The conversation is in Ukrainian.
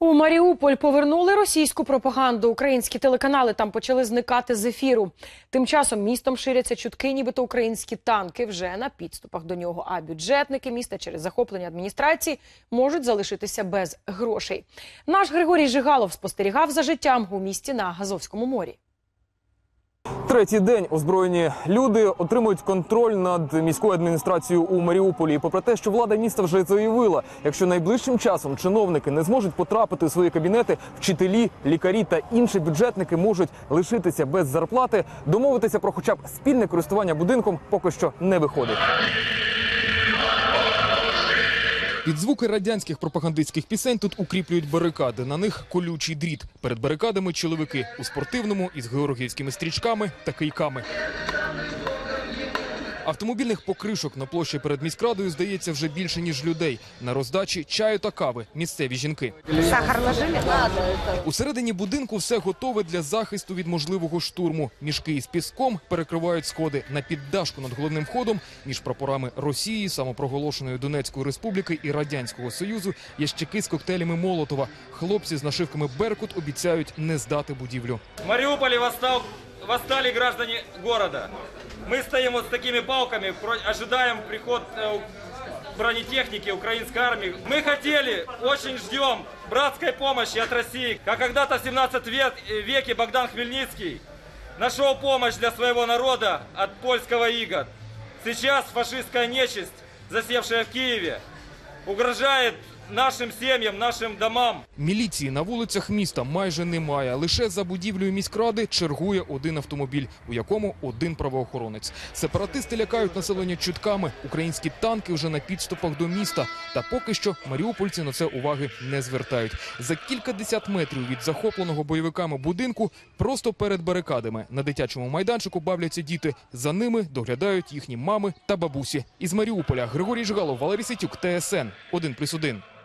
У Маріуполь повернули російську пропаганду. Українські телеканали там почали зникати з ефіру. Тим часом містом ширяться чутки, нібито українські танки вже на підступах до нього. А бюджетники міста через захоплення адміністрації можуть залишитися без грошей. Наш Григорій Жигалов спостерігав за життям у місті на Газовському морі. Третій день озброєні люди отримують контроль над міською адміністрацією у Маріуполі. І попри те, що влада міста вже заявила, якщо найближчим часом чиновники не зможуть потрапити у свої кабінети, вчителі, лікарі та інші бюджетники можуть лишитися без зарплати. Домовитися про хоча б спільне користування будинком поки що не виходить. Під звуки радянських пропагандистських пісень тут укріплюють барикади. На них колючий дріт. Перед барикадами чоловіки у спортивному із георгіївськими стрічками та кийками. Автомобільних покришок на площі перед міськрадою здається вже більше ніж людей. На роздачі чаю та кави місцеві жінки. Сахар ложили? Усередині будинку все готове для захисту від можливого штурму. Мішки із піском перекривають сходи на піддашку над головним входом. Між прапорами Росії, самопроголошеної Донецької республіки і радянського союзу ящики з коктейлями Молотова. Хлопці з нашивками Беркут обіцяють не здати будівлю. В Мариуполе восстал, восстали граждане города. Мы стоим вот с такими палками, ожидаем приход э, бронетехники украинской армии. Мы хотели, очень ждем братской помощи от России. Как когда-то в 17 век- веке Богдан Хмельницкий нашел помощь для своего народа от польского ига. Сейчас фашистская нечисть, засевшая в Киеве, угрожает нашим семьям, нашим домам. Міліції на вулицях міста майже немає. Лише за будівлею міськради чергує один автомобіль, у якому один правоохоронець. Сепаратисти лякають населення чутками. Українські танки вже на підступах до міста. Та поки що маріупольці на це уваги не звертають. За кількадесят метрів від захопленого бойовиками будинку, просто перед барикадами на дитячому майданчику бавляться діти. За ними доглядають їхні мами та бабусі. Із Маріуполя Григорій Жгалов, Валерій Ситюк, ТСН 1+,1.